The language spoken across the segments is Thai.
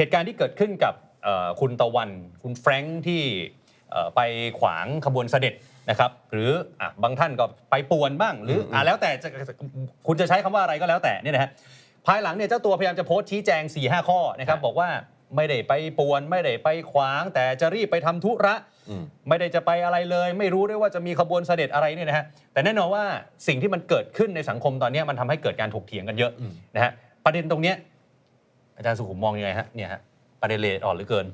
เหตุการณ์ที่เกิดขึ้นกับเอ่อคุณตะวัน คุณแฟรงค์ที่เอ่อไปขวางขบวนเสด็จนะครับหรืออะบางท่านก็ไปป่วนบ้าง หรืออะแล้วแต่จะคุณจะใช้คำว่าอะไรก็แล้วแต่เนี่ยนะฮะภายหลังเนี่ยเจ้าตัวพยายามจะโพสต์ชี้แจง4ีหข้อนะครับครับบอกว่าไม่ได้ไปป่วนไม่ได้ไปขวาง แต่จะรีบไปทำธุระอืมไม่ได้จะไปอะไรเลย ไม่รู้ด้วยว่าจะมีขบวนเสด็จอะไรเนี่ยนะฮะแต่แน่นอนว่าสิ่งที่มันเกิดขึ้นในสังคมตอนเนี้ยมันทำให้เกิดการถกเถียงกันเยอะอืมนะฮะประเด็นตรงเนี้ย อาจารย์สุขุมมองยังไงฮะเนี่ยฮะประเด็นเลดอ่อนเหรือเกิน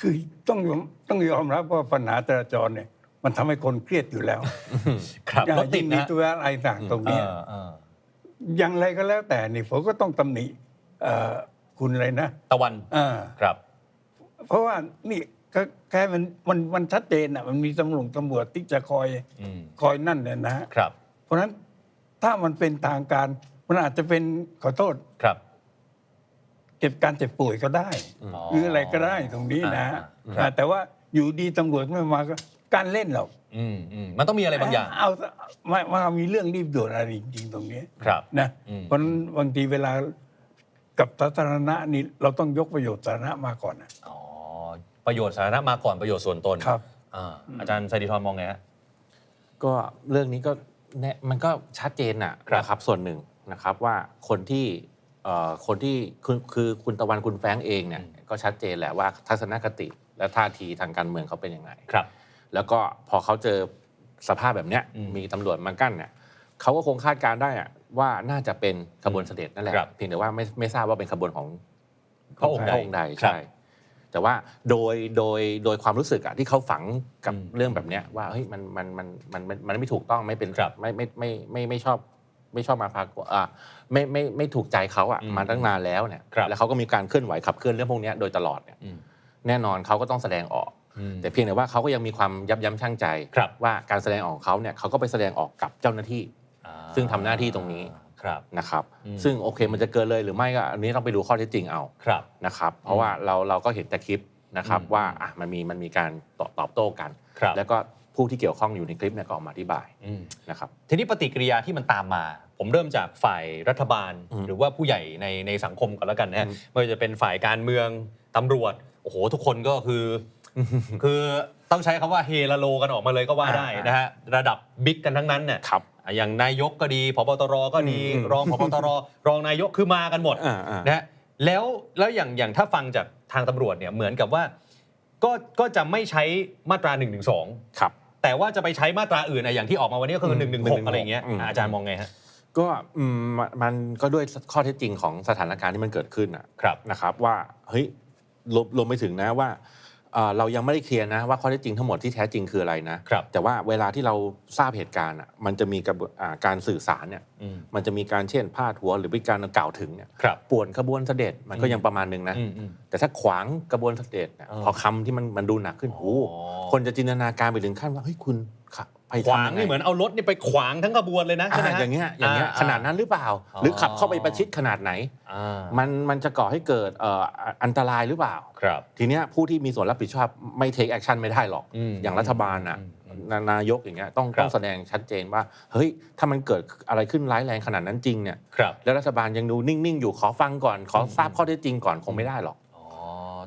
คือต้องยอมต้องยอมรับว่าปัญหาจราจรเนี่ย มันทำให้คนเครียดอยู่แล้วครับอย่ารถติดยิ่งมีนะตัวอะไรต่างตรงเอเนี้ยอเอออย่างไรก็แล้วแต่นี่ผมก็ต้องตำหนิเอ่อคุณอะไรนะตะวันอ่าครับ เพราะว่านี่ก็แค่มันมันมันชัดเจนอะมันมีตำรวจตำรวจที่จะคอยอืมคอยนั่นเนี่ยนะฮะครับเพราะฉะนั้นถ้ามันเป็นทางการ มันอาจจะเป็นขอโทษ ครับเจ็บการเจ็บป่วยก็ได้ หรืออะไรก็ได้ตรงนี้นะอ่าอ่าครับอ่า แต่ว่าอยู่ดีตำรวจไม่มาก็การเล่นหรอกอืมอืมมันต้องมีอะไรบางอย่าง เอามามามีเรื่องรีบด่วนอะไรจริงๆตรงนี้ครับ นะอืม เพราะฉะนั้นบางทีเวลากับสาธารณะนี่เราต้องยกประโยชน์สาธารณะมาก่อนนะ อ๋อ ประโยชน์สาธารณะมาก่อนประโยชน์ส่วนตนครับ อ่าอาจารย์ไซดิทรมองไงฮะ ก็เรื่องนี้ก็แน่มันก็ชัดเจนอะครับนะครับส่วนหนึ่งนะครับว่าคนที่เอ่อ คนที่คือคือคุณตะวันคุณแฟรงค์เองเนี่ยก็ชัดเจนแหละว่าทัศนคติและท่าทีทางการเมืองเขาเป็นยังไงครับ แล้วก็พอเขาเจอสภาพแบบเนี้ยอืมมีตำรวจมากั้นเนี่ยเขาก็คงคาดการณ์ได้อะว่าน่าจะเป็นขบวนเสด็จนั่นแหละครับเพียงแต่ว่าไม่ไม่ทราบว่าเป็นขบวนของพระองค์ใดพระองค์ใดครับใช่แต่ว่าโดยโดยโดยความรู้สึกอะที่เขาฝังกับอืมเรื่องแบบเนี้ยว่าเฮ้ยมันมันมันมันมันมันไม่ถูกต้องไม่เป็นครับไม่ไม่ไม่ไม่ไม่ชอบ ไม่ชอบมาพากลอ่าไม่ไม่ไม่ถูกใจเขาอะอืมมาตั้งนานแล้วเนี่ยครับ แล้วเขาก็มีการเคลื่อนไหวขับเคลื่อนเรื่องพวกเนี้ยโดยตลอดเนี่ยอืมแน่นอนเขาก็ต้องแสดงออก อืม แต่เพียงแต่ว่าเขาก็ยังมีความยับยั้งชั่งใจ ครับ ว่าการแสดงออกของเขาเนี่ยเขาก็ไปแสดงออกกับเจ้าหน้าที่ อ่าซึ่งทำหน้าที่ตรงนี้ ครับ นะครับอืม ซึ่งโอเคมันจะเกินเลยหรือไม่ก็อันนี้ต้องไปดูข้อเท็จจริงเอา ครับ นะครับเพราะว่าเราเราก็เห็นแต่คลิปนะครับอืม ว่าอะมันมีมันมีการตอบตอบโต้กัน ครับ แล้วก็ ผู้ที่เกี่ยวข้องอยู่ในคลิปเนี่ยก็ออกมาอธิบายอืมนะครับทีนี้ปฏิกิริยาที่มันตามมา ผมเริ่มจากฝ่ายรัฐบาลอืมหรือว่าผู้ใหญ่ในในสังคมก่อนแล้วกันนะฮะอืมไม่ว่าจะเป็นฝ่ายการเมืองตำรวจโอ้โหทุกคนก็คือ คือต้องใช้คำว่าเฮลาโลกันออกมาเลยก็ว่าได้นะฮะระดับบิ๊กกันทั้งนั้นเนี่ยครับอะอย่างนายกก็ดีพบตรก็ดีอืมรองพบตรรองนายกคือมากันหมดอ่าอ่านะฮะแล้วแล้วอย่างอย่างถ้าฟังจากทางตำรวจเนี่ยเหมือนกับว่าก็ก็จะไม่ใช้มาตรา1นึครับ แต่ว่าจะไปใช้มาตราอื่นอะอย่างที่ออกมาวันนี้ก็คืออืม1นึ116อะไรอย่างเงี้ยอืม อะอาจารย์มองไงฮะก็อืมมันมันก็ด้วยข้อเท็จจริงของสถานการณ์ที่มันเกิดขึ้นอะ ครับ นะครับว่าเฮ้ยรวมรวมไปถึงนะว่า เอ่อเรายังไม่ได้เคลียร์นะว่าข้อเท็จจริงทั้งหมดที่แท้จริงคืออะไรนะครับแต่ว่าเวลาที่เราทราบเหตุการณ์อะมันจะมีกระบวนอ่าการสื่อสารเนี่ยอืม มันจะมีการเช่นพาดหัวหรือเป็นการกล่าวถึงเนี่ยครับป่วนขบวนเสด็จมันก็อืมยังประมาณนึงนะ อืมอืม แต่ถ้าขวางกระบวนเสด็จเนี่ยเออพอคำที่มันมันดูหนักขึ้นโอ้โหอ๋อคนจะจินตนาการไปถึงขั้นว่าเฮ้ยคุณขับ ไปขวางทำยัไนี่เหมือนเอารถนี่ไปขวางทั้งขบวนเลยนะใช่ไหมอ่าฮะอย่างเงี้ยอย่างเงี้ยอ่าขนาดนั้นหรือเปล่าอ๋อหรือขับเข้าไปประชิดขนาดไหนอ่ามันมันจะก่อให้เกิดเอ่ออันตรายหรือเปล่าครับ ทีเนี้ยผู้ที่มีส่วนรับผิดชอบไม่เทคแอคชั่นไม่ได้หรอกอืมอย่างรัฐบาลน่ะอืมอืมนานายกอย่างเงี้ยต้องครับต้องแสดงชัดเจนว่า เฮ้ย ถ้ามันเกิดอะไรขึ้นร้ายแรงขนาดนั้นจริงเนี่ยครับแล้วรัฐบาลยังดูนิ่ง ๆ อยู่ขอฟังก่อนขอทราบข้อเท็จจริงก่อนคงไม่ได้หรอกอ๋อ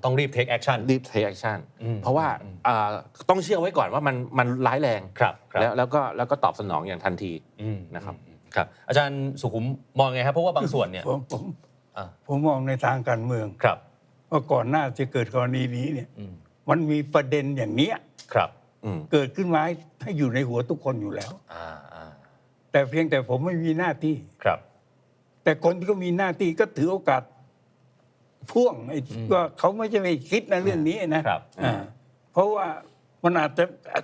ต้องรีบ take action รีบเทคแอคชั่นอืมเพราะว่าอืมอ่าต้องเชื่อไว้ก่อนว่ามันมันร้ายแรงครับครับแล้วแล้วก็แล้วก็ตอบสนองอย่างทันทีอืมนะครับอืมครับอาจารย์สุขุมมองไงครับเพราะว่าบางส่วนเนี่ยผมผมอ่าผมมองในทางการเมืองครับว่าก่อนหน้าจะเกิดกรณีนี้เนี่ยอืมมันมีประเด็นอย่างเนี้ยครับอืมเกิดขึ้นมาให้อยู่ในหัวทุกคนอยู่แล้วอ่าอ่าแต่เพียงแต่ผมไม่มีหน้าที่ครับ แต่คนที่เขามีหน้าที่ก็ถือโอกาส พ่วงไอ้อืมก็เขาไม่ใช่ไม่คิดนะเรื่องนี้นะครับอ่าเพราะว่ามันอาจจะ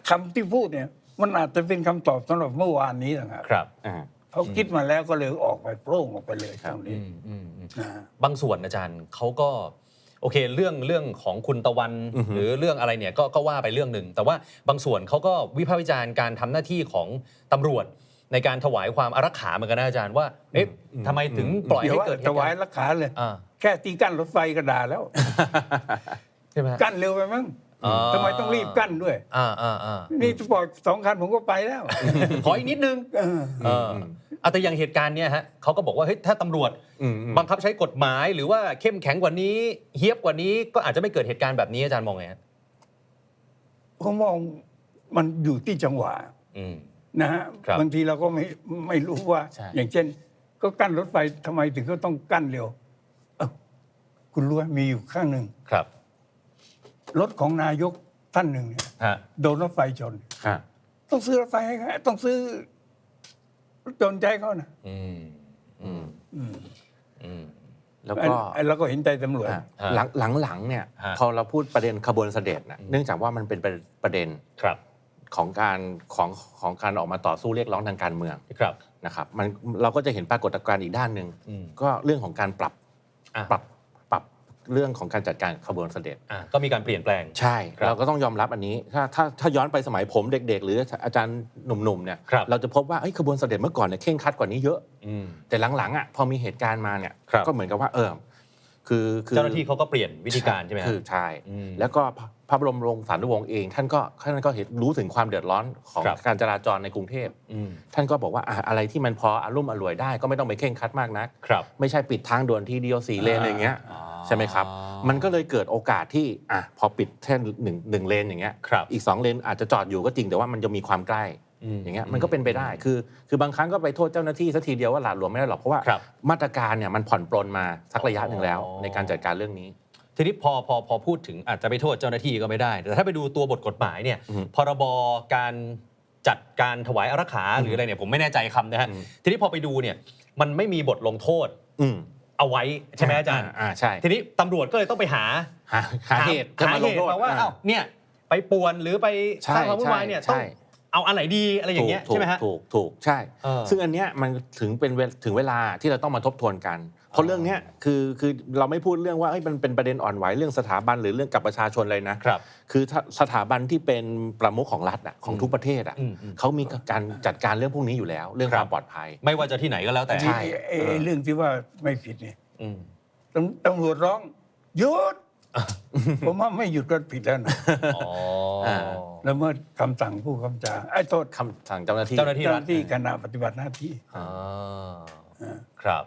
คำที่พูดเนี่ย มันอาจจะเป็นคำตอบสำหรับเมื่อวานนี้นะครับครับอ่าเขาคิดมาแล้วก็เลยออกไปโปร่งออกไปเลยครัตบรงอืนี้มอืมอืมอ่าบางส่วนอาจารย์เขาก็โอเคเรื่องเรื่องของคุณตะวันอือฮึหรือเรื่องอะไรเนี่ยก็ก็ว่าไปเรื่องหนึ่งแต่ว่าบางส่วนเขาก็วิพากษ์วิจารณ์การทำหน้าที่ของตำรวจ ในการถวายความอารักขาเหมือนกันนะอาจารย์ว่าเอ๊ะทำไมถึงปล่อยเดี๋ยวให้ว่าเกิดเหถตุวายการณ์รักขาเลยอ่าแค่ตีกั้นรถไฟก็ด่าแล้วใช่ไหมฮะกั้นเร็วไปมั้งอ่าทำไมต้องรีบกั้นด้วยอ่าอ่าอ่านี่ปล่อยสองคันผมก็ไปแล้ว ขออีกนิดนึงเออเออเอาแต่อย่างเหตุการณ์เนี้ยฮะเขาก็บอกว่าเฮ้ยถ้าตำรวจอืมอืมบังคับใช้กฎหมายหรือว่าเข้มแข็งกว่านี้ เฮี้ยบกว่านี้ก็อาจจะไม่เกิดเหตุการณ์แบบนี้อาจารย์มองไงฮะผมมองมันอยู่ที่จังหวะอืม นะฮะครับบางทีเราก็ไม่ไม่รู้ว่า ใช่ อย่างเช่น ก็กั้นรถไฟทำไมถึงก็ต้องกั้นเร็วเอ้าคุณรู้ไหมมีอยู่ข้างหนึ่งครับรถของนายกท่านหนึ่งเนี่ยฮะโดนรถไฟชน ฮะต้องซื้อรถไฟให้เขาต้องซื้อรถยนต์ใจเขานะอืมอืมอืมอืมแล้วไอ้ก็ ไอ้เราก็เห็นใจตำรวจ ฮะฮะหลังหลังหลังเนี่ยฮะ พอเราพูดประเด็นขบวนเสด็จนะเนื่องจากว่ามันเป็นประเด็น ครับ ของการของของการออกมาต่อสู้เรียกร้องทางการเมืองครับนะครับมันเราก็จะเห็นปรากฏการณ์อีกด้านหนึ่งอืมก็เรื่องของการปรับอะปรับปรับเรื่องของการจัดการขบวนเสด็จอะก็มีการเปลี่ยนแปลงใช่ครับเราก็ต้องยอมรับอันนี้ ถ้าถ้าถ้าย้อนไปสมัยผมเด็ก ๆ หรืออาจารย์หนุ่มๆเนี่ยครับเราจะพบว่าเอ้ยขบวนเสด็จเมื่อก่อนเนี่ยเคร่งครัดกว่านี้เยอะอืมแต่หลังๆอะพอมีเหตุการณ์มาเนี่ยครับก็เหมือนกับว่าเออ คือคือเจ้าหน้าที่เขาก็เปลี่ยนวิธีการใช่ไหมฮะคือใช่อืมแล้วก็พระพระบรมโรงสานุวงศ์เอง ท่านก็ท่านก็เห็นรู้ถึงความเดือดร้อนของครับการจราจรในกรุงเทพอืมท่านก็บอกว่าอะอะไรที่มันพออารุ่มอร่วยได้ก็ไม่ต้องไปเคร่งครัดมากนักครับไม่ใช่ปิดทางด่วนทีเดียวสี่เลนอะไรเงี้ยอ๋อใช่ไหมครับ มันก็เลยเกิดโอกาสที่อะพอปิดแค่หนึ่งหนึ่งเลนอย่างเงี้ยครับอีกสองเลนอาจจะจอดอยู่ก็จริงแต่ว่ามันจะมีความใกล้ อย่างเงี้ยมันก็เป็นไปได้คือ คือบางครั้งก็ไปโทษเจ้าหน้าที่สักทีเดียวว่าหลาดหลวมไม่ได้หรอกเพราะว่าครับมาตรการเนี่ยมันผ่อนปลนมาสักระยะหนึ่งแล้วอ๋อในการจัดการเรื่องนี้ทีนี้พอพอพอพูดถึงอาจจะไปโทษเจ้าหน้าที่ก็ไม่ได้ แต่ถ้าไปดูตัวบทกฎหมายเนี่ยอืมพรบการจัดการถวายอารักขาหรืออะไรเนี่ยผมไม่แน่ใจคำนะฮะอืมทีนี้พอไปดูเนี่ยมันไม่มีบทลงโทษอืมเอาไว้ใช่ไหมอาจารย์อ่าใช่ทีนี้ตำรวจก็เลยต้องไปหาหาหาเหตุหาจะเหลงตุโทษมาว่าอ่เอ้าเนี่ยไปป่วนหรือไปใช่สร้างความวุ่นวายเนี่ยใช่ต้องใช่ เอาอันไหนดีอะไรอย่างเงี้ยถูกใช่ไหมฮะ ถูกถูกใช่ เออซึ่งอันเนี้ยมันถึงเป็นเวลถึงเวลาที่เราต้องมาทบทวนกัน เพราะเรื่องเนี้ยคือคือเราไม่พูดเรื่องว่าเอ้ยมันเป็นประเด็นอ่อนไหวเรื่องสถาบันหรือเรื่องกับประชาชนเลยนะครับคือถ้าสถาบันที่เป็นประมุขของรัฐอะของทุกประเทศอะอืมอืม เขามีการจัดการเรื่องพวกนี้อยู่แล้ว เรื่องครัคบวามปลอดภัย ไม่ว่าจะที่ไหนก็แล้วแต่ใช่ ไอ้ไอ้เรื่องที่ว่าไม่ผิดเนี่ยอืม ตำตำรวจร้องหยุด ผมว่าไม่หยุดก็ผิดแล้วนะอ๋ออ่าแล้วเมื่อคำสั่งผู้กำจาไอ้โทษคำสั่งเจ้าหน้าที่เจ้าหน้าที่เจ้าหรัฐน้าที่ขณะปฏิบัติหน้าที่ อ่าครับ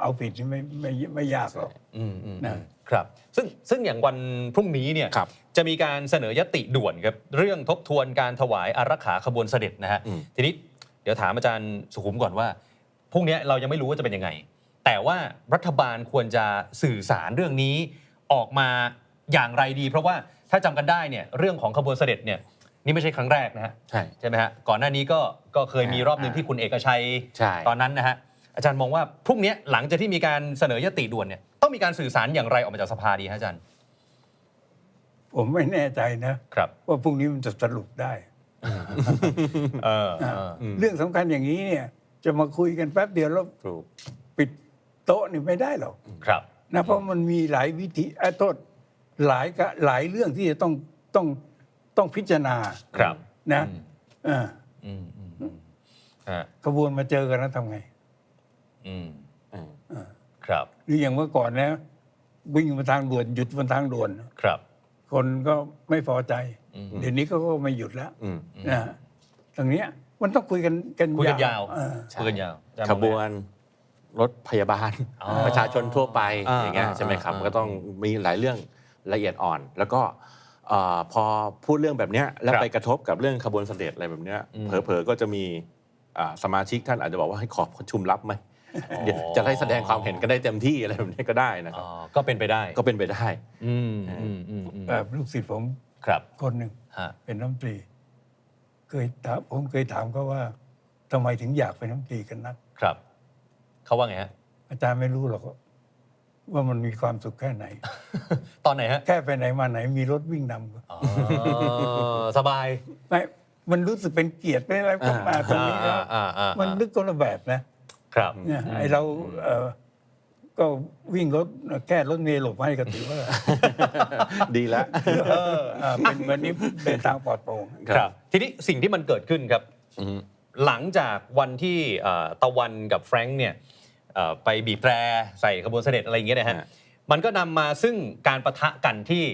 เอาผิดนี่ไม่ไม่ไม่ยากหรอก อืมอืมนะ ครับ ซึ่งซึ่งอย่างวันพรุ่งนี้เนี่ยครับจะมีการเสนอยติด่วนครับเรื่องทบทวนการถวายอารักขาขบวนเสด็จนะฮะอืม ทีนี้เดี๋ยวถามอาจารย์สุขุมก่อนว่าพรุ่งนี้เรายังไม่รู้ว่าจะเป็นยังไง แต่ว่ารัฐบาลควรจะสื่อสารเรื่องนี้ ออกมาอย่างไรดี เพราะว่าถ้าจำกันได้เนี่ยเรื่องของขบวนเสด็จเนี่ยนี่ไม่ใช่ครั้งแรกนะฮะใช่ ใช่ไหมฮะก่อนหน้านี้ก็ก็เคยมีรอบหนึ่งที่คุณเอกชัยใช่ ตอนนั้นนะฮะอาจารย์มองว่าพรุ่งนี้หลังจากที่มีการเสนอยติด่วนเนี่ยต้องมีการสื่อสารอย่างไรออกมาจากสภาดีฮะอาจารย์ผมไม่แน่ใจนะ ครับว่าพรุ่งนี้มันจะสรุปได้เออเอออืม เรื่องสำคัญอย่างนี้เนี่ย จะมาคุยกันแป๊บเดียวแล้วถูกปิดโต๊ะนี่ไม่ได้หรอก ครับ นะเพราะมันมีหลายวิธีไอ้โทษหลายกะหลายเรื่องที่จะต้องต้องต้องพิจารณาครับนะอืมเอออืมอืมอืมฮะขบวนมาเจอกันแล้วทำไงอืมอืมครับหรืออย่างเมื่อก่อนนะวิ่งบนทางด่วนหยุดบนทางด่วน ครับ คนก็ไม่พอใจ อืม เดี๋ยวนี้เขาก็ไม่หยุดแล้วอืม นะตรงเนี้ยมันต้องคุยกันกันคุยกันยาว เออ ใช่ คุยกันยาวอาจารย์ขมองไงบวน รถพยาบาลอ๋อประชาชนทั่วไปอ่าอย่างเงี้ยอ่าใช่ไหมครับอ่าก็ต้องมีหลายเรื่องละเอียดอ่อน แล้วก็เอ่อพอพูดเรื่องแบบเนี้ยแล้วครับไปกระทบกับเรื่องขบวนเสด็จอะไรแบบเนี้ยอืมเผลอๆก็จะมีอ่าสมาชิกท่านอาจจะบอกว่าให้ขอประชุมลับไหมอ๋อเดี๋ยวจะได้แสดงความเห็นกันได้เต็มที่อะไรแบบนี้ก็ได้นะคอ๋รัอบก็เป็นไปได้ก็เป็นไปได้อืมอืมอืมอืมแบบลูกศิษย์ผมครับคนหนึ่งฮะเป็นน้ำตรี เคยถามผมเคยถามเขาว่าทำไมถึงอยากเป็นน้ำตรีกันนักครับ เขาว่าไงฮะ อาจารย์ไม่รู้หรอกว่ามันมีความสุขแค่ไหน ตอนไหนฮะแค่ไปไหนมาไหนมีรถวิ่งนำก็อ๋อสบาย ไม่มันรู้สึกเป็นเกียรติเป็นอะไรก็มาตรงนี้แล้วอ่าอ่าอ่ามันนึกคนละแบบนะ ครับ เนี่ยไอเราเอ่อก็วิ่งรถแค่รถเมล์หลบให้ก็ถือว่า ดีแล้ว เอออ่าเป็นวันนี้เดินทางปลอดโปร่งครับทีนี้สิ่งที่มันเกิดขึ้นครับอืมหลังจากวันที่เอ่อตะวันกับแฟรงค์เนี่ยเอ่อ ไปบีบแตรใส่ขบวนเสด็จอะไรอย่างเงี้ยนะฮะฮะมันก็นำมาซึ่งการประทะกันที่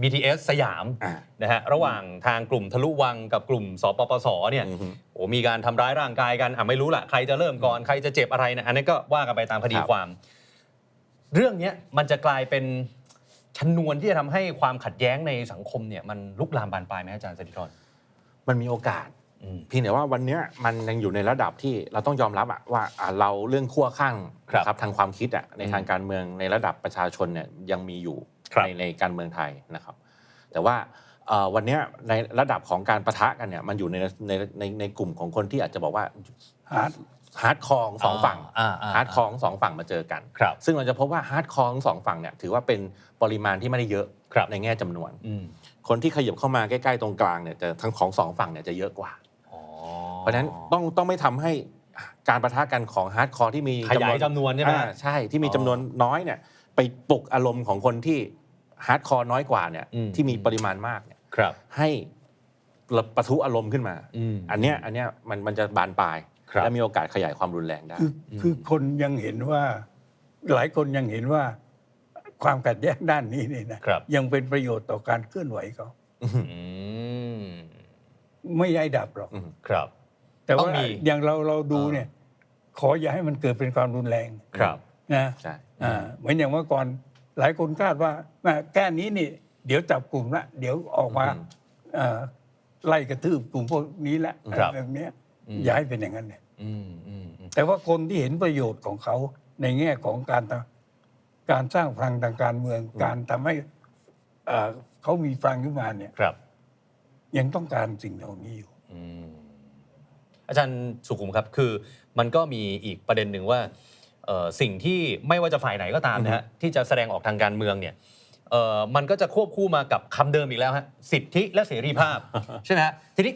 BTS สยามอ่านะฮะระหว่างทางกลุ่มทะลุวังกับกลุ่มสปปสเนี่ยอือฮึโอ้มีการทำร้ายร่างกายกันอะไม่รู้ละใครจะเริ่มก่อนใครจะเจ็บอะไรนะอันนั้นก็ว่ากันไปตามคดีครับความ เรื่องเนี้ยมันจะกลายเป็นชนวนที่จะทำให้ความขัดแย้งในสังคมเนี่ยมันลุกลามบานปลายไหมอาจารย์สติธรมันมีโอกาสอืม เพียงแต่ว่าวันเนี้ยมันยังอยู่ในระดับที่เราต้องยอมรับอะว่าอะเราเรื่องขั้วข้างครับนะครับทางความคิดอะในอืมทางการเมืองในระดับประชาชนเนี่ยยังมีอยู่ครับในในการเมืองไทยนะครับ แต่ว่าเอ่อวันเนี้ยในระดับของการประทะกันเนี่ยมันอยู่ในในในในกลุ่มของคนที่อาจจะบอกว่าฮาร์ดฮาร์ดคอร์ของสองฝั่งอ่าอ่าฮาร์ดคอร์ของสองฝั่งมาเจอกันครับซึ่งเราจะพบว่าฮาร์ดคอร์ของสองฝั่งเนี่ยถือว่าเป็นปริมาณที่ไม่ได้เยอะครับในแง่จำนวนอืมคนที่ขยับเข้ามาใกล้ ๆ ตรงกลางเนี่ยจะทั้งของสองฝั่งเนี่ยจะเยอะกว่าอ๋อเพ ราะฉะนั้นต้องต้องไม่ทำให้การประทะกันของฮาร์ดคอร์ที่มีขยายจำนวนใช่ไหมอ่าใช่ที่มีอ๋อจำนวนน้อยเนี่ยไปปลุกอารมณ์ของคนที่ฮาร์ดคอร์น้อยกว่าเนี่ยอืมที่มีปริมาณมากเนี่ยครับให้ประทุอารมณ์ขึ้นมาอืมอันเนี้ยอันเนี้ยมันมันจะบานปลายครับและมีโอกาสขยายความรุนแรงได้คือคือคนยังเห็นว่าหลายคนยังเห็นว่าความขัดแย้งด้านนี้นี่นะครับยังเป็นประโยชน์ต่อการเคลื่อนไหวเขาอืมไม่ย้ายดับหรอกอืมครับ แต่ต้อว่างมีอย่างเราเราดูอ่าเนี่ยขออย่าให้มันเกิดเป็นความรุนแรงครับนะใช่อ่าเหมือนอย่างเมื่อก่อนหลายคนคาดว่าอ่าแก้นี้นี่ เดี๋ยวจับกลุ่มละเดี๋ยวออกมาอืมเอ่อไล่กระทืบกลุ่มพวกนี้ละครับแบบเนี้ยอืมอย่าให้เป็นอย่างนั้นเนี่ยอืมอืมอืมแต่ว่าคนที่เห็นประโยชน์ของเขาในแง่ของการทำการสร้างพลังทางการเมืองการทำให้เอ่อเขามีพลังขึ้นมาเนี่ยครับยังต้องการสิ่งเหล่านี้อยู่ อืมอาจารย์สุขุมครับ คือมันก็มีอีกประเด็นหนึ่งว่าเอ่อสิ่งที่ไม่ว่าจะฝ่ายไหนก็ตามนะฮะที่จะแสดงออกทางการเมืองเนี่ยเอ่อมันก็จะควบคู่มากับคำเดิมอีกแล้วฮะสิทธิและเสรีภาพใช่ไหมฮะทีนี้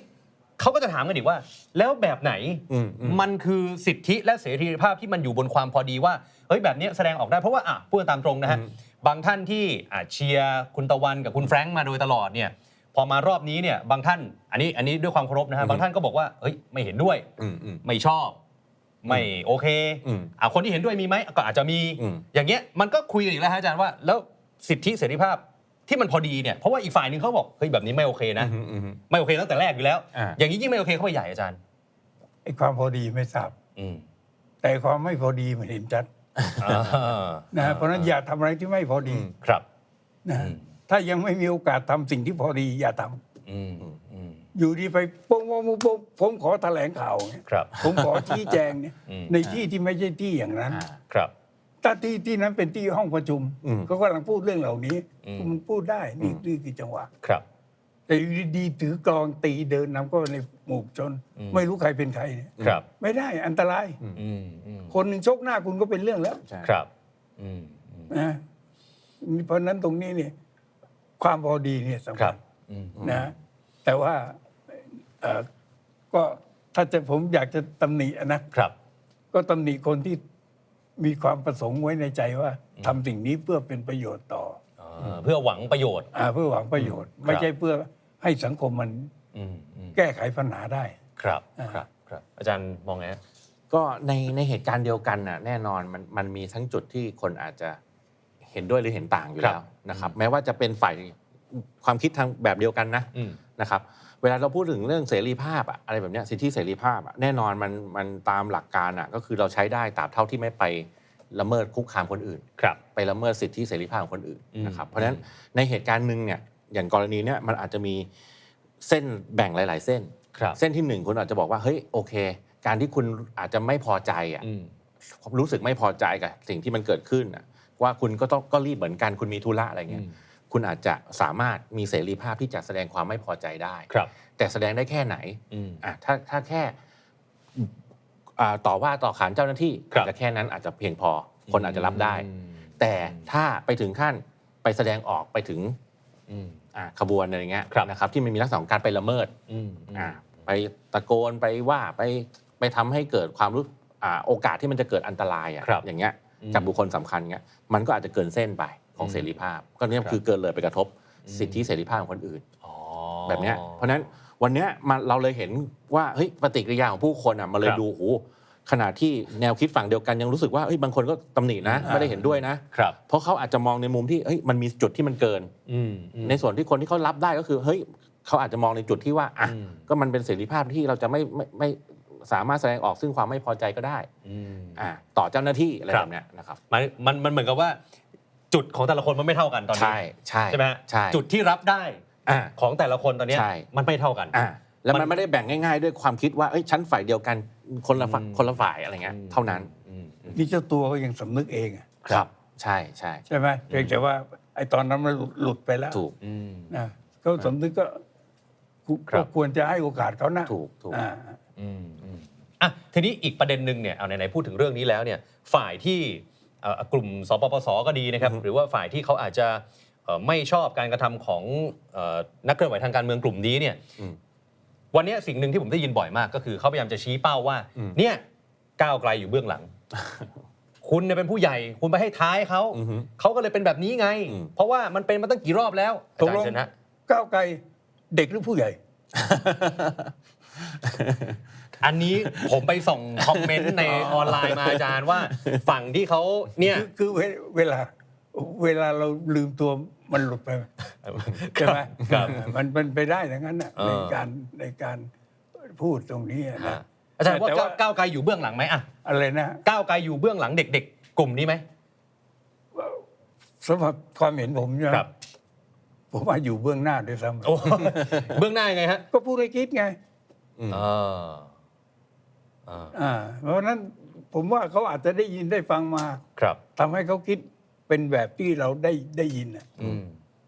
เขาก็จะถามกันอีกว่า แล้วแบบไหนอืมอืมมันคือสิทธิและเสรีภาพที่มันอยู่บนความพอดีว่าเฮ้ยแบบเนี้ยแสดงออกได้เพราะว่าอะพูดกันตามตรงนะฮะอืมบางท่านที่อะเชียร์คุณตะวันกับคุณแฟรงค์มาโดยตลอดเนี่ย พอมารอบนี้เนี่ยบางท่าน อันนี้อันนี้ด้วยความเคารพนะฮะบางท่านก็บอกว่าเฮ้ยไม่เห็นด้วยอืมอืม ไม่ชอบ ไม่โอเคอืมอะคนที่เห็นด้วยมีไหมก็อาจจะมี อืม อย่างเงี้ยมันก็คุยกันอีกแล้วฮะอาจารย์ว่า แล้วสิทธิเสรีภาพที่มันพอดีเนี่ยเพราะว่าอีกฝ่ายหนึ่งเขาบอกเฮ้ยแบบนี้ไม่โอเคนะ อืมอืมอืม ไม่โอเคตั้งแต่แรกอยู่แล้ว อ่า อย่างนี้ยิ่งไม่โอเคเข้าไปใหญ่อาจารย์ ไอ้ความพอดีไม่ทราบ อืมแต่ความไม่พอดีมันเห็นชัดอ่านะฮะเพราะฉะนั้นอย่าทำอะไรที่ไม่พอดีอืม ครับนะอืม ถ้ายังไม่มีโอกาสทำสิ่งที่พอดีอย่าทำอืมอืมอยู่ดีไปโป้งโป้งโป้งโป้งผมขอแถลงข่าวเนี่ยครับ ผมขอชี้แจงเนี่ยอืมในที่ที่ไม่ใช่ที่อย่างนั้นอ่าครับถ้าที่ที่นั้นเป็นที่ห้องประชุมอืมก็กำลังพูดเรื่องเหล่านี้อืมคุณพูดได้นี่อืมนี่คือจังหวะครับ แต่อยู่ดีๆถือกลองตีเดินนำก็ในหมู่ชนอืมไม่รู้ใครเป็นใครเนี่ยครับไม่ได้อันตรายอืมอืมคนหนึ่งชกหน้าคุณก็เป็นเรื่องแล้วใช่ครับอืมอืมนะเพราะฉะนั้นตรงนี้เนี่ย ความพอดีเนี่ยสำครัคับญอืมนะแต่ว่าเอ่อก็ถ้าจะผมอยากจะตำหนิอะนะครับ ก็ตำหนิคนที่มีความประสงค์ไว้ในใจว่าทำสิ่งนี้เพื่อเป็นประโยชน์ต่ออ่าเพื่อหวังประโยชน์อาเพื่อหวังประโยชน์ ไม่ใช่เพื่อให้สังคมมันอืมอืมแก้ไขปัญหาได้ครับอ่าครับครับ อาจารย์มองไงฮะก็ในในเหตุการณ์เดียวกันน่ะแน่นอนมันมันมีทั้งจุดที่คนอาจจะเห็นด้วยหรือเห็นต่างอยู่ครัแล้บว นะครับแม้ว่าจะเป็นฝ่ายความคิดทางแบบเดียวกันนะอืมนะครับเวลาเราพูดถึงเรื่องเสรีภาพอะอะไรแบบเนี้ยสิทธิเสรีภาพอะแน่นอนมันมันตามหลักการอะก็คือเราใช้ได้ตราบเท่าที่ไม่ไปละเมิดคุกคามคนอื่นครับไปละเมิดสิทธิเสรีภาพของคนอื่นอืมนะครับเพราะฉะนั้นในเหตุการณ์หนึ่งเนี่ยอย่างกรณีเนี้ยมันอาจจะมีเส้นแบ่งหลาย ๆ เส้นครับเส้นที่หนึ่งคุณอาจจะบอกว่าเฮ้ยโอเค การที่คุณอาจจะไม่พอใจอะอืมรู้สึกไม่พอใจกับสิ่งที่มันเกิดขึ้นน่ะ ว่าคุณก็ต้องก็รีบเหมือนกันคุณมีธุระอะไรเงี้ยอืมคุณอาจจะสามารถมีเสรีภาพที่จะแสดงความไม่พอใจได้ครับ แต่แสดงได้แค่ไหนอืมอะถ้าถ้าแค่อ่าต่อว่าต่อขานเจ้าหน้าที่ครับอาจจะแค่นั้นอาจจะเพียงพอคนอาจจะรับได้อืมแต่ถ้าไปถึงขั้นไปแสดงออกไปถึงอืมอะขบวนอะไรเงี้ยครับนะครับ ที่มันมีลักษณะของการไปละเมิดอืมอะไปตะโกนไปว่าไปไปทำให้เกิดความรู้อ่าโอกาสที่มันจะเกิดอันตรายอะครับอย่างเงี้ย อืมกับบุคคลสำคัญเงี้ยมันก็อาจจะเกินเส้นไปของอืมเสรีภาพ ก็เนี่ยครับคือเกินเลยไปกระทบอืมสิทธิเสรีภาพของคนอื่นอ๋อแบบเนี้ยเพราะฉะนั้นวันเนี้ยมันเราเลยเห็นว่าเฮ้ยปฏิกิริยาของผู้คนอะมันเลคยรับดูโอ้โหขณะที่แนวคิดฝั่งเดียวกันยังรู้สึกว่าเอ้ยบางคนก็ตำหนินะอ่าไม่ได้เห็นด้วยนะครับเพราะเขาอาจจะมองในมุมที่เอ้ยมันมีจุดที่มันเกินอืมอืมในส่วนที่คนที่เขารับได้ก็คือเฮ้ยเขาอาจจะมองในจุดที่ว่าอะอืมก็มันเป็นเสรีภาพที่เราจะไม่ไม่ไม่ สามารถแสดงออกซึ่งความไม่พอใจก็ได้อืมอ่าต่อเจ้าหน้าที่อะไรครับแบบเนี้ยนะครับมันมันมันเหมือนกับว่า จุดของแต่ละคนมันไม่เท่ากันตอนนี้ใช่ใช่ใช่ไหมฮะใช่จุดที่รับได้อ่าของแต่ละคนตอนเนี้ยใช่มันไม่เท่ากันอ่าแล้วมัมันนไม่ได้แบ่งง่าย ๆ ด้วยความคิดว่าเอ้ยชั้นฝ่ายเดียวกันคนละฝ่ายอืมคนละฝ่ายอะไรเงี้ยเท่านั้นอืมอืมนี่เจ้าตัวก็ยังสำนึกเองอะครับ ใช่ใช่ใช่ไหมเพียงแต่ว่าไอ้ตอนนั้นมันหลุดหลุดไปแล้วถูกอืมนะเขาสำนึกก็คุครับก็ควรจะให้โอกาสเขานะถูกถูก อ่าอืมอืมอะทีนี้อีกประเด็นหนึ่งเนี่ยเอาไหนๆพูดถึงเรื่องนี้แล้วเนี่ยฝ่ายที่เอ่อกลุ่มสปปสก็ดีนะครับอือฮึหรือว่าฝ่ายที่เขาอาจจะเอ่อไม่ชอบการกระทำของเอ่อนักเคลื่อนไหวทางการเมืองกลุ่มนี้เนี่ยอืมวันนี้สิ่งหนึ่งที่ผมได้ยินบ่อยมาก ก็คือเขาพยายามจะชี้เป้าว่าอืมเนี่ยก้าวไกลอยู่เบื้องหลัง คุณเนี่ยเป็นผู้ใหญ่ คุณไปให้ท้ายเขาอือฮึเขาก็เลยเป็นแบบนี้ไงอืมเพราะว่ามันเป็นมาตั้งกี่รอบแล้วอาตกจารลงย์ชนะก้าวไกลเด็กหรือผู้ใหญ่ อันนี้ผมไปส่งคอมเมนต์ในออนไลน์มาอาจารย์ว่าฝั่งที่เขาเนี่ย คือคือเวเวลา เวลาเราลืมตัวมันหลุดไปใช่ไหมครับเออมันเป็นไปได้ทั้งนั้นน่ะเออในการในการพูดตรงนี้อะฮะนะ อาจารย์ว่าแต่ก้าวก้าวไกลอยู่เบื้องหลังไหมอะอะไรนะก้าวไกลอยู่เบื้องหลังเด็ก ๆ กลุ่มนี้ไหม สำหรับความเห็นผมเนี่ยครับ ผมว่าอยู่เบื้องหน้าด้วยซ้โอ้ เบื้องหน้ายังไงฮะำก็พูดให้คิดไงอืมอ่าอ่า อ่าเพราะฉะนั้นผมว่าเขาอาจจะได้ยินได้ฟังมาครับทำให้เขาคิดเป็นแบบที่เราได้ได้ยินน่ะอืม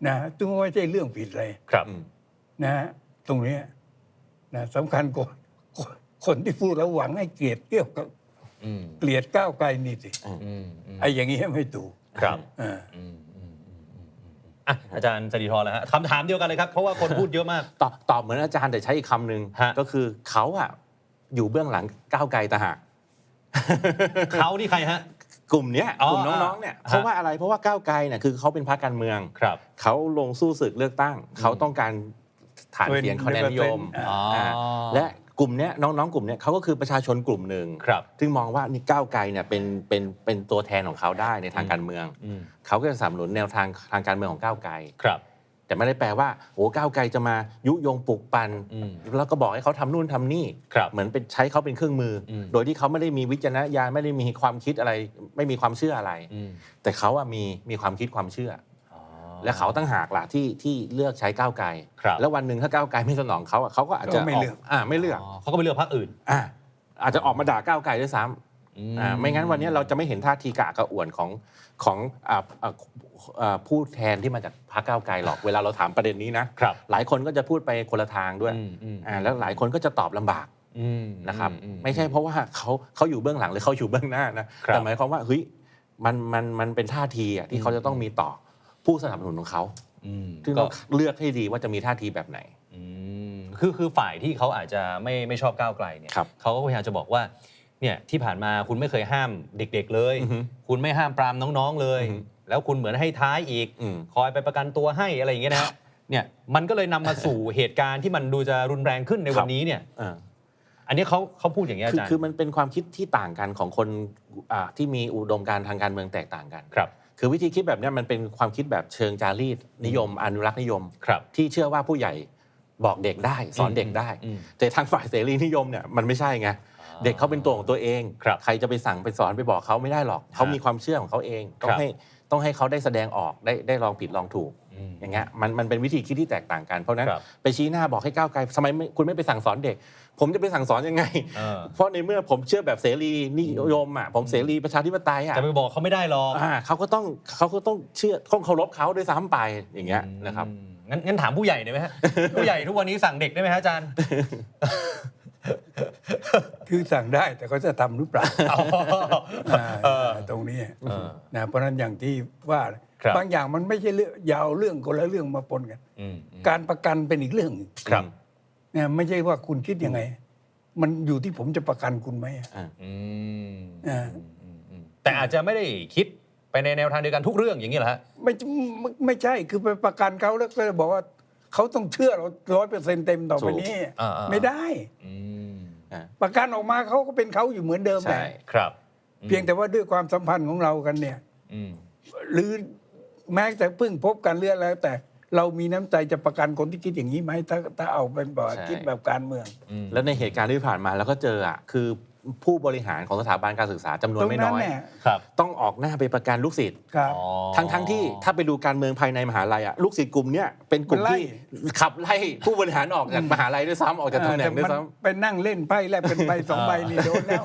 นะซึ่งไม่ใช่เรื่องผิดเลยครับอืมนะฮะตรงเนี้ยนะสำคัญกว่าคนคนที่พูดแล้วหวังให้เกลียดเกลียดกับอืมเกลียดก้าวไกลนี่สิอืมอืมไอ้อย่างนี้ไม่ถูกครับอ่าอืมอืมอืมอืมอืมอะอาจารย์สติธรแล้วฮะคำถามเดียวกันเลยครับ เพราะว่าคนพูดเยอะมากตอบตอบเหมือนอาจารย์แต่ใช้อีกคำหนึ่งฮะก็คือเขาอะ อยู่เบื้องหลังก้าวไกลต่างหากเขานี่ใครฮะ กลุ่มเนี้ยอ๋อกลุ่มน้องๆเนี่ยฮะเพราะว่าอะไรเพราะว่าก้าวไกลเนี่ยคือเขาเป็นพรรคการเมืองครับเขาลงสู้ศึกเลือกตั้ง เขาต้องการฐานเสียงคะแนนนิยมอ่าอ่าและกลุ่มเนี้ยน้องๆกลุ่มเนี้ยเขาก็คือประชาชนกลุ่มหนึ่งครับซึ่งมองว่านี่ก้าวไกลเนี่ยเป็นเป็นเป็นตัวแทนของเขาได้ในทางการเมืองอืมเขาก็จะสนับสนุนแนวทางทางการเมืองของก้าวไกลครับ แต่ไม่ได้แปลว่าโอ้ก้าวไกลจะมายุยงปลุกปันอืมแล้วก็บอกให้เขาทำนู่นทำนี่ครับเหมือนเป็นใช้เขาเป็นเครื่องมืออมโดยที่เขาไม่ได้มีวิจารณญาณไม่ได้มีความคิดอะไร ไม่มีความเชื่ออะไรอืมแต่เขาอะมีมีความคิดความเชื่ออ๋อและเขาตั้งหากล่ะที่ที่เลือกใช้ก้าวไกลครับแล้ววันหนึ่งถ้าก้าวไกลไม่สนองเขาอะเขาก็อาจจะก็ไม่เลือกอ่าไม่เลือกอ๋อเขาก็ไปเลือกพรรคอื่นอ่าอาจจะออกมาด่าก้าวไกลด้วยซ้ำอ่าไม่งั้นวันนี้เราจะไม่เห็นท่าทีกระอักกระอ่วนของของอ่าอ่าอ่า ผู้แทนที่มาจากพรรคก้าวไกลหรอกเวลาเราถามประเด็นนี้นะครับหลายคนก็จะพูดไปคนละทางด้วยอืมอืมอ่าแล้วหลายคนก็จะตอบลำบากอืมนะครับอือืไม่ใช่เพราะว่าเขาเขาอยู่เบื้องหลังหรือเขาอยู่เบื้องหน้านะครับแต่หมายความว่าเฮ้ยมันมันมันเป็นท่าทีอะที่เขาจะต้องมีต่อผู้สนับสนุนของเขาอืมซึ่งก็ต้องเลือกให้ดีว่าจะมีท่าทีแบบไหนอืมคือคือฝ่ายที่เขาอาจจะไม่ไม่ชอบก้าวไกลเนี่ยครับเขาก็พยายามจะบอกว่าเนี่ยที่ผ่านมาคุณไม่เคยห้ามเด็ก ๆ เลยอือฮึคุณไม่ห้ามปรามน้องๆเลยอือฮึ แล้วคุณเหมือนให้ท้ายอีกอืมคอยไปประกันตัวให้อะไรอย่างเงี้ยนะฮะเนี่ยมันก็เลยนำมาสู่เหตุการณ์ที่มันดูจะรุนแรงขึ้นในครัวันบนี้เนี่ยอ่าอันนี้เขาเขาพูดอย่างเงี้ยคืออาจารย์คือมันเป็นความคิดที่ต่างกันของคนอ่าที่มีอุดมการณ์ทางการเมืองแตกต่างกันครับ คือวิธีคิดแบบเนี้ยมันเป็นความคิดแบบเชิงจารีตนิยม อนุรักษ์นิยมครับที่เชื่อว่าผู้ใหญ่บอกเด็กได้ สอนเด็กได้อืมแต่ทางฝ่ายเสรีนิยมเนี่ยมันไม่ใช่ไงเด็กเขาเป็นตัวของตัวเองครับใครจะไปสั่งไปสอนไปบอกเขาไม่ได้หรอก เขามีความเชื่อของเขาเองต้อครังบให้ ต้องให้เขาได้แสดงออกได้ได้ลองผิดลองถูกอืมอย่างเงี้ยมันมันเป็นวิธีคิดที่แตกต่างกัน เพราะฉะนั้นครับไปชี้หน้าบอกให้ก้าวไกลทำไมไม่คุณไม่ไปสั่งสอนเด็ก ผมจะไปสั่งสอนยังไงเออเพราะในเมื่อผมเชื่อแบบเสรีนิยมอะผมเสรีประชาธิปไตยอะจะไปบอกเขาไม่ได้หรอกอ่าเขาก็ต้องเขาก็ต้องเชื่อต้องเคารพเขาด้วยซ้ำไปอย่างเงี้ยนะครับอืมงั้นงั้นถามผู้ใหญ่ได้ไหมฮะผู้ใหญ่ทุกวันนี้สั่งเด็กได้ไหมฮะอาจารย์ คือสั่งได้แต่เขาจะทำหรือเปล่าอ๋ออ่าเออตรงนี้เออนะเพราะฉะนั้นอย่างที่ว่าครับ บางอย่างมันไม่ใช่เรื่องอยาวเรื่องคนละเรื่องมาปนกัน อืมอืมการประกันเป็นอีกเรื่องหนึ่งครับเนี่ยไม่ใช่ว่าคุณคิดยังไง มันอยู่ที่ผมจะประกันคุณไหมอะอืมอ่าอืมอืมอืมแต่อาจจะไม่ได้คิดไปในแนวทางเดียวกันทุกเรื่องอย่างนี้เหรอฮะ ไม่ไม่ไม่ใช่คือไปประกันเขาแล้วก็บอกว่า เขาต้องเชื่อเราร้อยเปอร์เซ็นต์เต็มต่อไปนี้ อ่าๆ ไม่ได้ อืมอ่าประกันออกมาเขาก็เป็นเขาอยู่เหมือนเดิมแหใช่ละครับเพียงแต่ว่าด้วยความสัมพันธ์ของเรากันเนี่ย อืมหรือแม้แต่เพิ่งพบกันเรื่องแล้ว แต่เรามีน้ำใจจะประกันคนที่คิดอย่างนี้ไหมถ้าถ้าเอาเป็นแบบว่าใช่คิดแบบการเมือง อืม แล้วในเหตุการณ์ที่ผ่านมาเราก็เจออะคือ ผู้บริหารของสถาบันการศึกษาจำนวนตรงไม่นั้น้นอยเนี่ยครับ ต้องออกหน้าไปประกันลูกศิษย์ครับอ๋อทั้งทั้งที่ถ้าไปดูการเมืองภายในมหาลัยอะลูกศิษย์กลุ่มเนี้ยเป็นกลุ่มมันไล่ ที่ขับไล่ผู้บริหารออกจากมหาลัยด้วยซ้ำออกจากตำแหน่งด้วยแต่ซ้ำมันไปนั่งเล่นไพ่แลบกันใบสองใบนี่โดนแล้ว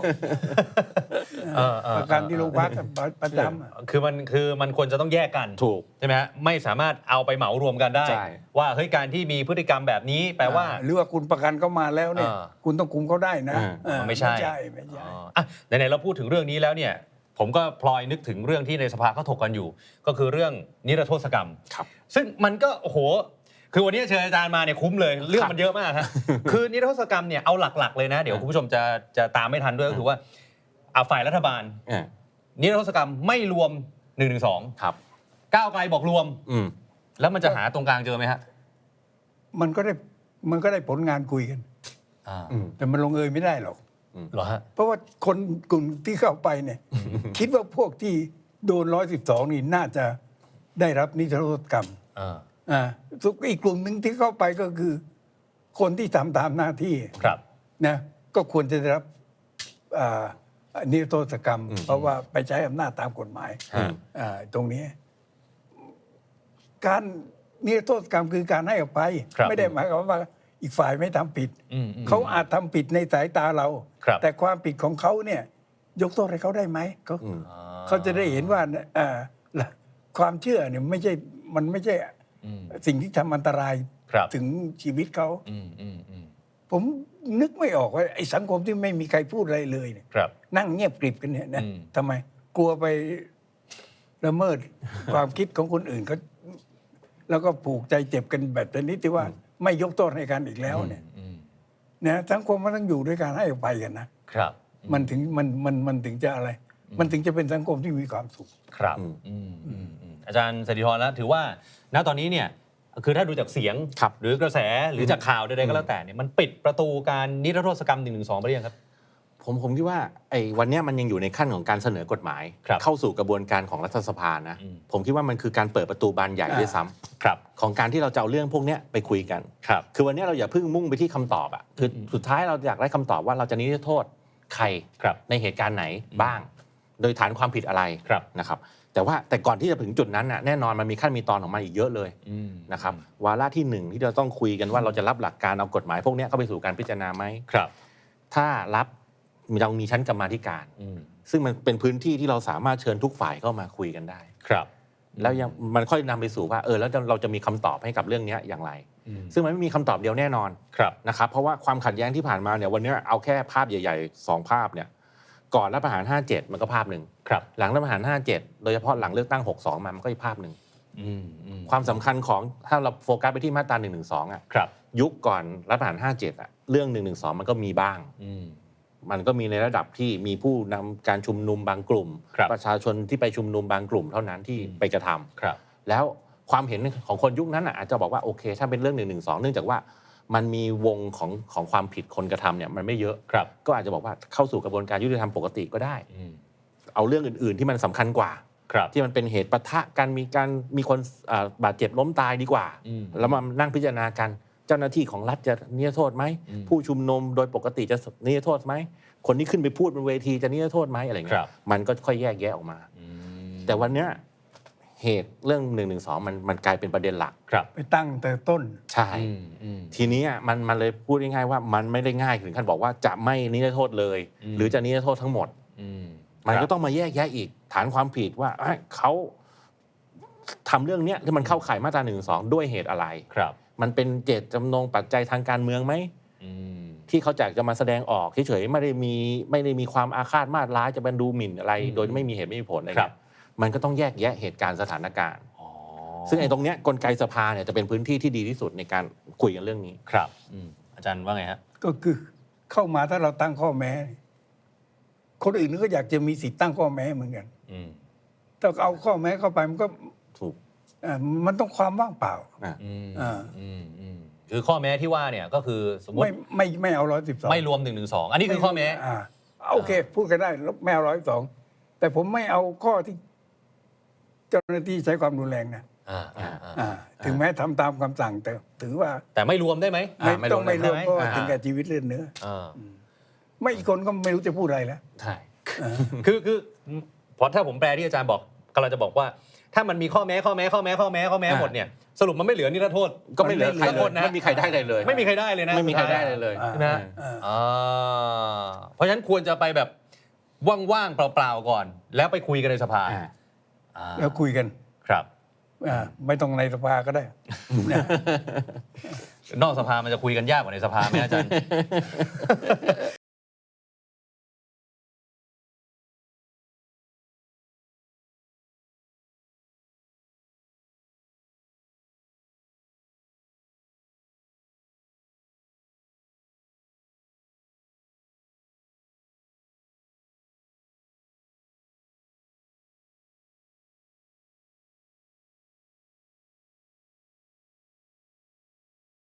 เออเออ ประกันที่โรงพักอะประจำอะ คือมันคือมันควรจะต้องแยกกันถูก ใช่ไหมฮะไม่สามารถเอาไปเหมารวมกันได้ ใช่ ว่าเฮ้ยการที่มีพฤติกรรมแบบนี้แปลว่า หรือว่าคุณประกันเขามาแล้วเนี่ย อ่าคุณต้องคุมเขาได้นะอ่า เออไม่ใช่ ไม่ใช่ไม่ใช่ อ๋ออะไหนๆเราพูดถึงเรื่องนี้แล้วเนี่ย ผมก็พลอยนึกถึงเรื่องที่ในสภาเขาถกกันอยู่ ก็คือเรื่องนิรโทษกรรม ครับ ซึ่งมันก็โอ้โห คือวันนี้เชิญอาจารย์มาเนี่ยคุ้มเลยเรื่องมันเยอะมากฮะ คือนิรโทษกรรมเนี่ยเอาหลักๆเลยนะ เดี๋ยวคุณผู้ชมจะจะตามไม่ทันด้วยก็คือว่าเอาฝ่ายรัฐบาล อ่านิรโทษกรรมไม่รวม1นึครับ ก้าวไกลบอกรวม อืม แล้วมันจะหาตรงกลางเจอไหมฮะมันก็ได้มันก็ได้ผลงานคุยกัน อ่าอืม แต่มันลงเอยไม่ได้หรอก เหรอฮะ เพราะว่าคนกลุ่มที่เข้าไปเนี่ย คิดว่าพวกที่โดนร้อยสิบสองนี่น่าจะได้รับนิรโทษกรรม อ่า อ่าส่วนอีกกลุ่มหนึ่งที่เข้าไปก็คือ คนที่ทำตามหน้าที่ครับ นะก็ควรจะได้รับอ่า นิรโทษกรรมอืมเพราะว่าไปใช้อำนาจตามกฎหมายอืมอ่าตรงนี้ การนิรโทษกรรมคือการให้อภัยครับไม่ได้หมายความว่าอีกฝ่ายไม่ทำผิดอืมอืมเขาอาจทำผิดในสายตาเราครับแต่ความผิดของเขาเนี่ย ยกโทษให้เขาได้ไหมเขาอืมอ่เขาจะได้เห็นว่าเอ่อความเชื่อเนี่ยไม่ใช่มันไม่ใช่อืมสิ่งที่ทำอันตรายครับถึงชีวิตเขาอืมอืมอืมผม นึกไม่ออกว่าไอ้สังคมที่ไม่มีใครพูดอะไรเลยเนี่ยครับ นั่งเงียบกริบกันเนี่ยนะอืม ทำไมกลัวไปละเมิด ความคิดของคนอื่นเขาแล้วก็ผูกใจเจ็บกันแบบชนิดที่ว่าไม่ยกโทษให้กันอีกแล้วเนี่ยอืมนะสังคมมันต้องอยู่ด้วยการให้อภัยกันนะครับมันถึงมันมันมันถึงจะอะไร มันถึงจะเป็นสังคมที่มีความสุข ครับอืมอืมอืมอืมอาจารย์สถิธรแล้วถือว่าณตอนนี้เนี่ย คือถ้าดูจากเสียงครับหรือกระแสหรือจากข่าวใดๆก็แล้วแต่เนี่ยมันปิดประตูการนิรโทษกรรม1นึไปหรือยังครับ ผมผมคิดว่าไอ้วันเนี้ยมันยังอยู่ในขั้นของการเสนอกฎหมายครับเข้าสู่กระบวนการของรัฐสภานะอืมผมคิดว่ามันคือการเปิดประตูบานใหญ่อ่าด้วยซ้ำครับของการที่เราจะเอาเรื่องพวกเนี้ยไปคุยกันครับคือวันเนี้ยเราอย่าเพิ่งมุ่งไปที่คำตอบอะคืออสุดท้ายเราอยากได้คำตอบว่าเราจะนิรโทษใครครับในเหตุการณ์ไหนบ้าง โดยฐานความผิดอะไรครับนะครับ แต่ว่าแต่ก่อนที่จะถึงจุดนั้นน่ะแน่นอนมันมีขั้นมีตอนของมันอีกเยอะเลยอืมนะครับวาระที่หนึ่งที่เราต้องคุยกันว่าเราจะรับหลักการเอากฎหมายพวกเนี้ยเข้าไปสู่การพิจารณาไหมครับ ถ้ารับเรามีชั้นกรรมาธิการอืมซึ่งมันเป็นพื้นที่ที่เราสามารถเชิญทุกฝ่ายเข้ามาคุยกันได้ครับ แล้วยังมันค่อยนำไปสู่ว่าเออแล้วเราจะมีคำตอบให้กับเรื่องเนี้ยอย่างไรอืมซึ่งมันไม่มีคำตอบเดียวแน่นอนครับนะครับเพราะว่าความขัดแย้งที่ผ่านมาเนี่ยวันเนี้ยเอาแค่ภาพใหญ่ๆสองภาพเนี่ย ก่อนรัฐประหาร 57 มันก็ภาพหนึ่งครับ หลังรัฐประหาร 57 โดยเฉพาะหลังเลือกตั้ง 62 มามันก็อีกภาพหนึ่งอืมอืมความสำคัญของถ้าเราโฟกัสไปที่มาตรา1นึอะครับยุคก่อนรัฐประหาร 57 อะ เรื่อง1นึมันก็มีบ้างอืมมันก็มีในระดับที่มีผู้นำการชุมนุมบางกลุ่มครับประชาชนที่ไปชุมนุมบางกลุ่มเท่านั้นที่อืมไปกระทำครับ แล้วความเห็นของคนยุคนั้นน่ะอาจจะบอกว่าโอเค ถ้าเป็นเรื่องหนึ่งหนึ่งสองเนื่องจากว่า มันมีวงของของความผิดคนกระทำเนี่ยมันไม่เยอะ ครับ ก็อาจจะบอกว่าเข้าสู่กระบวนการยุติธรรมปกติก็ได้ อืมเอาเรื่องอื่น ๆ ที่มันสำคัญกว่า ครับ ที่มันเป็นเหตุปะทะกันมีการมีคนอ่าบาดเจ็บล้มตายดีกว่า อืม แล้วมานั่งพิจารณากัน เจ้าหน้าที่ของรัฐจะนิรโทษไหม อืมผู้ชุมนุมโดยปกติจะนิรโทษไหม คนที่ขึ้นไปพูดบนเวทีจะนิรโทษไหมอะไรคเงี้รัยบ มันก็ค่อยแยกแยะออกมา อืมแต่วันเนี้ย เหตุเรื่องหนึ่งหนึ่งสองมันมันกลายเป็นประเด็นหลัก ครับ ไปตั้งแต่ต้น ใช่ อืมอืม ทีนี้อะมันมันเลยพูดง่ายๆว่ามันไม่ได้ง่ายถึงขั้นบอกว่าจะไม่นิรโทษเลย อืม หรือจะนิรโทษทั้งหมด อืมมันคก็รับต้องมาแยกแยะอีกฐานความผิดว่าเอ้ยเขาทำเรื่องเนี้ยที่มันเข้าข่ายมาตราหนึ่งสองด้วยเหตุอะไร ครับมันเป็นเจตจำนงปัจจัยทางการเมืองไหม อืมที่เขาจากจะมาแสดงออกเฉยๆไม่ได้มีไม่ได้มีความอาฆาตมาตร้ายจะเป็นดูหมิ่นอะไรอืมโดยไม่มีเหตุไม่มีผลอะไรครัเงี้บย มันก็ต้องแยกแยะเหตุการณ์สถานการณ์อ๋อซึ่งไอ้ตรงเนี้ยกลไกสภาเนี่ยจะเป็นพื้นที่ที่ดีที่สุดในการคุยกันเรื่องนี้ ครับอืมอาจารย์ว่าไงฮะ ก็คือเข้ามาถ้าเราตั้งข้อแม้ คนอื่นก็อยากจะมีสิทธิ์ตั้งข้อแม้เหมือนกันอืมถ้าเอาข้อแม้เข้าไปมันก็ถูกอ่ามันต้องความว่างเปล่า อะ อืมอ่า อืมอืมคือข้อแม้ที่ว่าเนี่ยก็คือสมมติไม่ไม่ไม่เอาร้อยสิบสองไม่รวม1นึอันนี้คือข้อแม้อ่าโอเค พูดกันได้ไม่เอาร้อยสองแต่ผมไม่เอาข้อที่ เจ้าหน้าที่ใช้ความรุนแรงนะอ่าอ่าอ่าอ่าถึงแม้ทำตามคำสั่งแต่ถือว่าแต่ไม่รวมได้ไหม อ่าไม่ต้องไม่ไม่รรววมมได้ไหมเพราะว่าอ่า ถึงแก่ชีวิตเลือดเนื้อ อ่าไม่อีกคนก็ไม่รู้จะพูดอะไรแล้วใช่คือคือเพราะถ้าผมแปลที่อาจารย์บอกกำลังจะบอกว่า ถ้ามันมีข้อแม้ข้อแม้ข้อแม้ข้อแม้ข้อแม้หมดเนี่ยสรุปมันไม่เหลือนิรโทษ ก็ไม่เหลือใครสักเลคยนนะ ไม่มีใครได้เลยเลย ไม่มีใครได้เลยนะไม่มีใครได้เลยเลย อ่า นะอ่า อ่าเพราะฉะนั้นควรจะไปแบบว่างๆเปล่าๆก่อน แล้วไปคุยกันในสภา อ่าอ่า แล้วคุยกันครับอ่าไม่ต้องในสภาก็ได้นะนอกสภามันจะคุยกันยากกว่าในสภาไหมอาจารย์